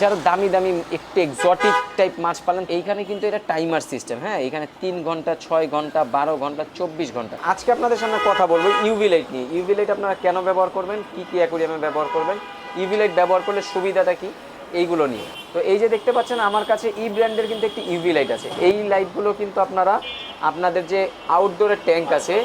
যারা দামি দামি একটু এক্সটিক টাইপ মাছ পালেন, এইখানে কিন্তু এটা টাইমার সিস্টেম হ্যাঁ? এখানে তিন ঘণ্টা, ছয় ঘণ্টা, বারো ঘণ্টা, চব্বিশ ঘণ্টা। আজকে আপনাদের সামনে কথা বলব ইউভি লাইট নিয়ে। ইউভি লাইট আপনারা কেন ব্যবহার করবেন? কি কি অ্যাকুরিয়ামে ব্যবহার করবেন? ইউভি লাইট ব্যবহার করলে সুবিধাটা কি? এইগুলো নিয়ে। তো এই যে দেখতে পাচ্ছেন, আমার কাছে ই ব্র্যান্ডের কিন্তু একটি ইউভি লাইট আছে। এই লাইটগুলো কিন্তু আপনারা আপনাদের যে আউটডোরের ট্যাঙ্ক আছে,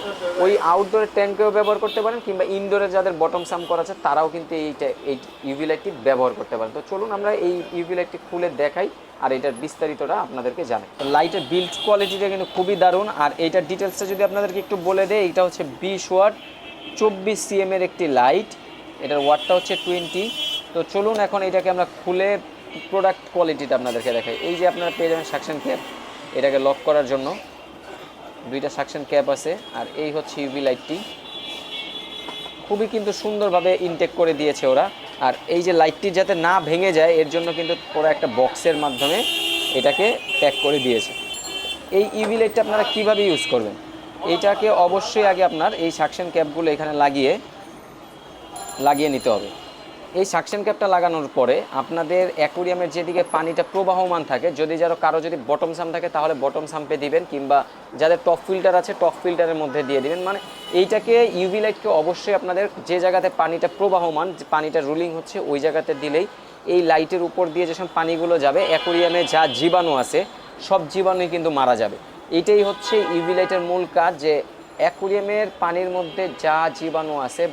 ওই আউটডোরের ট্যাঙ্কেও ব্যবহার করতে পারেন, কিংবা ইনডোরে যাদের বটম সাম করা আছে, তারাও কিন্তু এইটা এই ইউভি লাইটটি ব্যবহার করতে পারেন। তো চলুন আমরা এই ইউভি লাইটটি খুলে দেখাই, আর এটার বিস্তারিতটা আপনাদেরকে জানাই। লাইটের বিল্ড কোয়ালিটিটা কিন্তু খুবই দারুণ, আর এইটার ডিটেলসটা যদি আপনাদেরকে একটু বলে দেয় এটা হচ্ছে বিশ ওয়াট, চব্বিশ সিএম এর একটি লাইট এটার ওয়াটটা হচ্ছে টোয়েন্টি তো চলুন এখন এটাকে আমরা খুলে প্রোডাক্ট কোয়ালিটিটা আপনাদেরকে দেখাই। এই যে আপনারা পেয়ে যাবেন সাকশন ক্যাপ এটাকে লক করার জন্য। দুইটা সাকশন ক্যাপ আছে, আর এই হচ্ছে ইউভি লাইটটি খুবই কিন্তু সুন্দরভাবে ইনটেক করে দিয়েছে ওরা। আর এই যে লাইটটি যাতে না ভেঙে যায়, এর জন্য কিন্তু ওরা একটা বক্সের মাধ্যমে এটাকে প্যাক করে দিয়েছে। এই ইউভি লাইটটা আপনারা কীভাবে ইউজ করবেন? এইটাকে অবশ্যই আগে আপনার এই সাকশন ক্যাপগুলো এখানে লাগিয়ে লাগিয়ে নিতে হবে। এই সাকশন ক্যাপটা লাগানোর পরে আপনাদের অ্যাকুরিয়ামের যেদিকে পানিটা প্রবাহমান থাকে, যদি যারা কারও যদি বটম সাম থাকে, তাহলে বটম সাম্পে দিবেন, কিংবা যাদের টপ ফিল্টার আছে টপ ফিল্টারের মধ্যে দিয়ে দিবেন। মানে এইটাকে ইউভি লাইটকে অবশ্যই আপনাদের যে জায়গাতে পানিটা প্রবাহমান পানিটা রুলিং হচ্ছে, ওই জায়গাতে দিলেই এই লাইটের উপর দিয়ে যেসব পানিগুলো যাবে অ্যাকুরিয়ামে যা জীবাণু আছে, সব জীবাণুই কিন্তু মারা যাবে। এইটাই হচ্ছে ইউভি লাইটের মূল কাজ, যে অ্যাকুরিয়ামের পানির মধ্যে যা জীবাণু আছে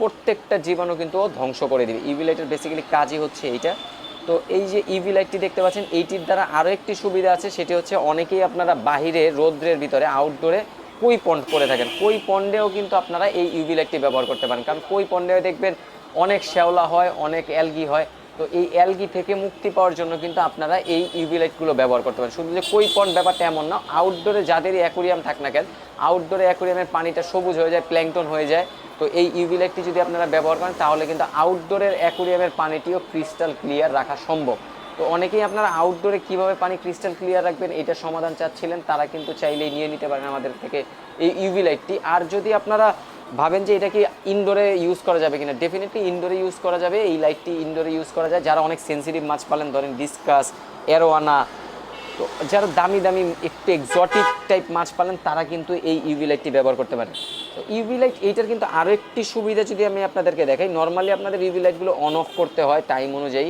প্রত্যেকটা জীবাণু কিন্তু ও ধ্বংস করে দিবে। ইভি লাইটের বেসিক্যালি কাজই হচ্ছে এইটা। তো এই যে ইভি লাইটটি দেখতে পাচ্ছেন, এইটির দ্বারা আরও একটি সুবিধা আছে, সেটি হচ্ছে অনেকেই আপনারা বাহিরে রৌদ্রের ভিতরে আউটডোরে কই পন্ড করে থাকেন। কই পন্ডেও কিন্তু আপনারা এই ইউভি লাইটটি ব্যবহার করতে পারেন। কারণ কই পন্ডেও দেখবেন অনেক শ্যাওলা হয়, অনেক অ্যালগি হয়। তো এই অ্যালগি থেকে মুক্তি পাওয়ার জন্য কিন্তু আপনারা এই ইউভি লাইটগুলো ব্যবহার করতে পারেন। শুধু যে কই পন্ড ব্যাপারটা এমন না আউটডোরে যাদেরই অ্যাকুরিয়াম থাক না কেন আউটডোরে অ্যাকুরিয়ামের পানিটা সবুজ হয়ে যায় প্ল্যাংটন হয়ে যায়। তো এই ইউভি লাইটটি যদি আপনারা ব্যবহার করেন, তাহলে কিন্তু আউটডোরের অ্যাকুরিয়ামের পানিটিও ক্রিস্টাল ক্লিয়ার রাখা সম্ভব। তো অনেকেই আপনারা আউটডোরে কীভাবে পানি ক্রিস্টাল ক্লিয়ার রাখবেন এটার সমাধান চাচ্ছিলেন, তারা কিন্তু চাইলেই নিয়ে নিতে পারেন আমাদের থেকে এই ইউভি লাইটটি আর যদি আপনারা ভাবেন যে এটা কি ইনডোরে ইউজ করা যাবে কিনা? ডেফিনেটলি ইনডোরে ইউজ করা যাবে, এই লাইটটি ইনডোরে ইউজ করা যায়। যারা অনেক সেন্সিটিভ মাছ পালেন, ধরেন ডিসকাস এরোয়ানা তো যারা দামি দামি একটু এক্সটিক টাইপ মাছ পালেন, তারা কিন্তু এই ইউভি লাইটটি ব্যবহার করতে পারেন। তো ইউভি লাইট এইটার কিন্তু আরও একটি সুবিধা যদি আমি আপনাদেরকে দেখাই নর্মালি আপনাদের ইউভি লাইটগুলো অন অফ করতে হয় টাইম অনুযায়ী।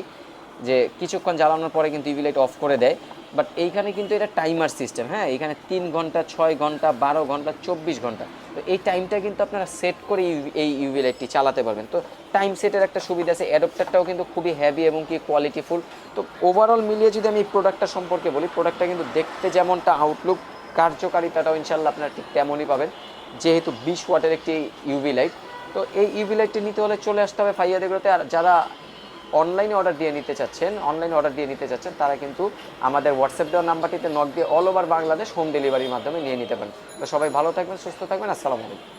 যে কিছুক্ষণ জ্বালানোর পরে কিন্তু ইউভি লাইট অফ করে দেয়। বাট এইখানে কিন্তু এটা টাইমার সিস্টেম হ্যাঁ? এখানে তিন ঘণ্টা, ছয় ঘণ্টা, বারো ঘণ্টা, চব্বিশ ঘণ্টা। তো এই টাইমটা কিন্তু আপনারা সেট করে এই ইউভি লাইটটি চালাতে পারবেন। তো টাইম সেটের একটা সুবিধা আছে অ্যাডপ্টারটাও কিন্তু খুবই হ্যাভি এবং কি কোয়ালিটিফুল তো ওভারঅল মিলিয়ে যদি আমি এই প্রোডাক্টটা সম্পর্কে বলি প্রোডাক্টটা কিন্তু দেখতে যেমনটা আউটলুক কার্যকারিতাটাও ইনশাল্লাহ আপনারা ঠিক তেমনই পাবেন। যেহেতু বিশ ওয়াটের একটি ইউভি লাইট তো এই ইউভি লাইটটি নিতে হলে চলে আসতে হবে ফাইয়াদেগুলোতে আর যারা অনলাইনে অর্ডার দিয়ে নিতে চাচ্ছেন অনলাইনে অর্ডার দিয়ে নিতে চাচ্ছেন, তারা কিন্তু আমাদের হোয়াটসঅ্যাপ দেওয়ার নাম্বারটিতে নক দিয়ে অল ওভার বাংলাদেশ হোম ডেলিভারির মাধ্যমে নিয়ে নিতে পারেন। তো সবাই ভালো থাকবেন, সুস্থ থাকবেন, আসসালামু আলাইকুম।